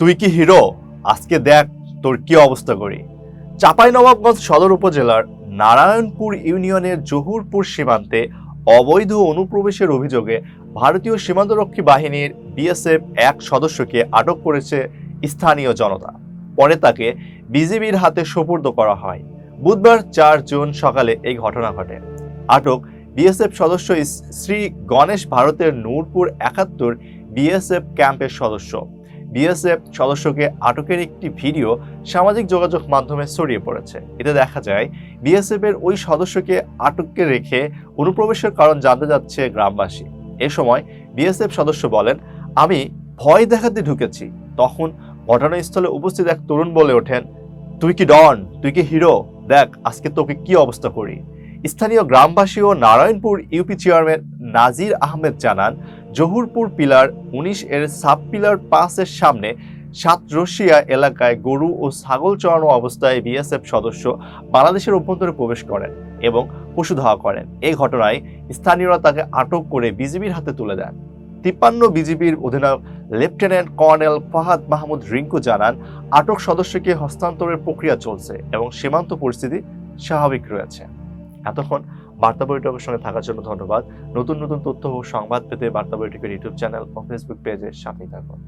তুই কি হিরো? আজকে দেখ তোর কি অবস্থা করি। চাঁপাইনবাবগঞ্জ সদর উপজেলার নারায়ণপুর ইউনিয়নের জহুরপুর সীমান্তে অবৈধ অনুপ্রবেশের অভিযোগে ভারতীয় সীমান্তরক্ষী বাহিনীর বিএসএফ এক সদস্যকে আটক করেছে স্থানীয় জনতা। পরে তাকে বিজিবির হাতে সোপর্দ করা হয়। বুধবার চার জুন সকালে এই ঘটনা ঘটে। আটক বিএসএফ সদস্য শ্রী গণেশ ভারতের নূরপুর একাত্তর বিএসএফ ক্যাম্পের সদস্য। বিএসএফ সদস্যকে আটকের একটি ভিডিও সামাজিক যোগাযোগ মাধ্যমে ছড়িয়ে পড়েছে। এতে দেখা যায় বিএসএফ এর ওই সদস্যকে আটককে রেখে অনুপ্রবেশের কারণ জানতে যাচ্ছে গ্রামবাসী। এ সময় বিএসএফ সদস্য বলেন, আমি ভয় দেখাতে ঢুকেছি। তখন ঘটনাস্থলে উপস্থিত এক তরুণ বলে ওঠেন, তুই কি ডন? তুই কি হিরো? দেখ, আজকে তোকে কি অবস্থা করি? স্থানীয় গ্রামবাসী ও নারায়ণপুর ইউপি চেয়ারম্যান নাজির আহমেদ জানান, জহুরপুর পিলার উনিশ এর সাব পিলার পাঁচের সামনে সাত রশিয়া এলাকায় গরু ও ছাগল চড়ানো অবস্থায় বিএসএফ সদস্য বাংলাদেশের অভ্যন্তরে প্রবেশ করেন এবং পশু ধাওয়া করেন। এই ঘটনায় স্থানীয়রা তাকে আটক করে বিজিবির হাতে তুলে দেন। তিপ্পান্ন বিজিবির অধিনায়ক লেফটেন্যান্ট কর্নেল ফাহাদ মাহমুদ রিঙ্কু জানান, আটক সদস্যকে হস্তান্তরের প্রক্রিয়া চলছে এবং সীমান্ত পরিস্থিতি স্বাভাবিক রয়েছে। এতক্ষণ বার্তা বৈঠকের সঙ্গে থাকার জন্য ধন্যবাদ। নতুন নতুন তথ্য ও সংবাদ পেতে বার্তা বৈঠকের ইউটিউব চ্যানেল ও ফেসবুক পেজের সাথেই থাকুন।